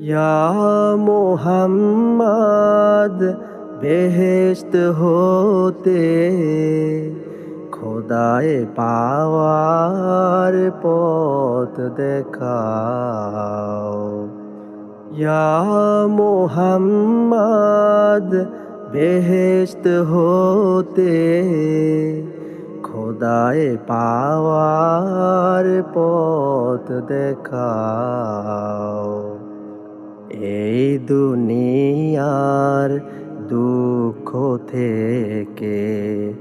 ইয়া মোহাম্মদ, বেহেশত হতে খোদায় পাওয়ার পথ দেখাও। ইয়া মোহাম্মদ, বেহেশত হতে খোদায় পাওয়ার পথ দেখাও। এই দুনিয়ার দুঃখ থেকে,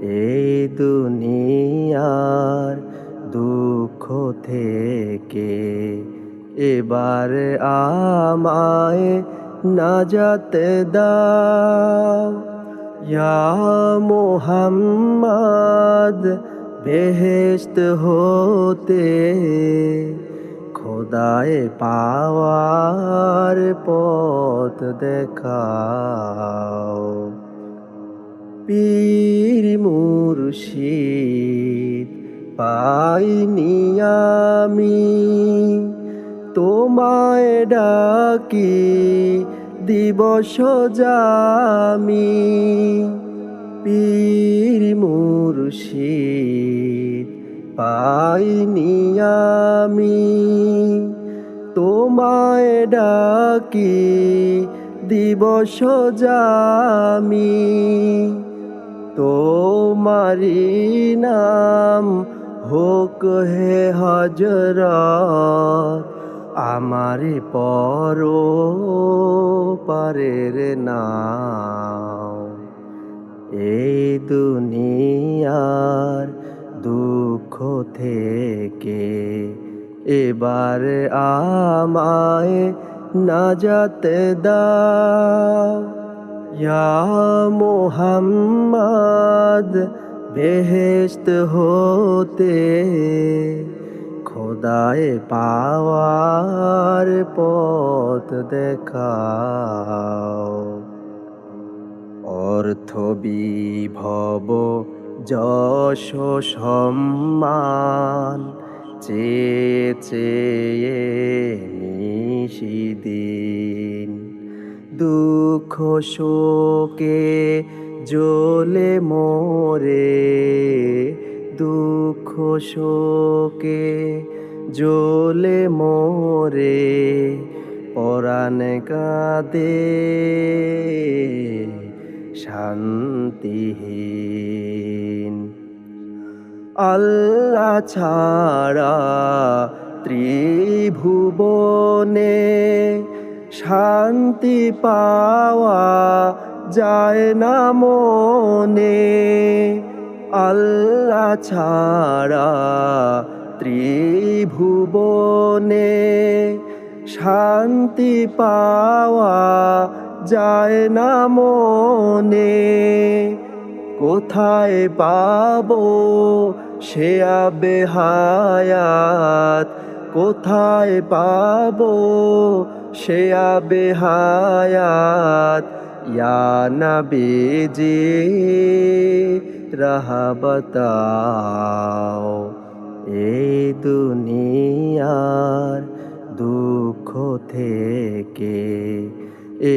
এই দুনিয়ার দুঃখ থেকে এবার আমায় নাজাত দাও। ইয়া মোহাম্মদ, বেহেশত হতে খোদায় পাওয়ার পথ দেখাও। পীর মুর্শিদ পাইনি আমি তোমায় ডাকি দিবস জামি। পীর মুর্শিদ পাইনি আমি তোমায় ডাকি দিবস জামি। তোমারি নাম হোক হে হজরত আমারে পর পারের নাও এই দুনিয়ার দুঃখ থেকে। এবার আমায় নাজাত দাও। ইয়া বেহেশত হতে। খোদায় পাওয়ার পথ দেখাও। অর্থ বিভব যশ সম্মান চেয়ে চেয়ে নিশিদিন। দুঃখ শোকে জ্বলে মোরে, দুঃখ শোকে জ্বলে মোরে, পরাণ কাঁদে শান্তিহীন। আল্লাহ ছাড়া ত্রিভুবনে শান্তি পাওয়া যায় না মনে। আল্লাহ ছাড়া ত্রিভুবনে শান্তি পাওয়া যায় না মনে। কোথায় পাবো সে আবে হায়াত কোথায় পাবো? সে আবে হায়াত, ইয়া নবীজি রাহ বতাও এই দুনিয়ার দুঃখ থেকে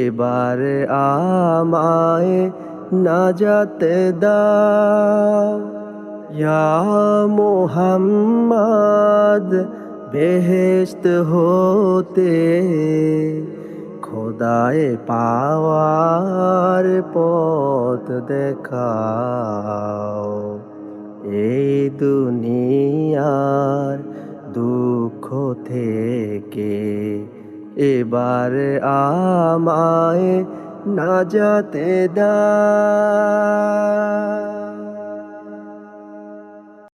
এবার আমায় নাজাত দাও। ইয়া মোহাম্মদ, বেহেশত হতে খোদায় পাওয়ার পথ দেখাও। এই দুনিয়ার দুঃখ থেকে এবার আমায় নাজাতে দা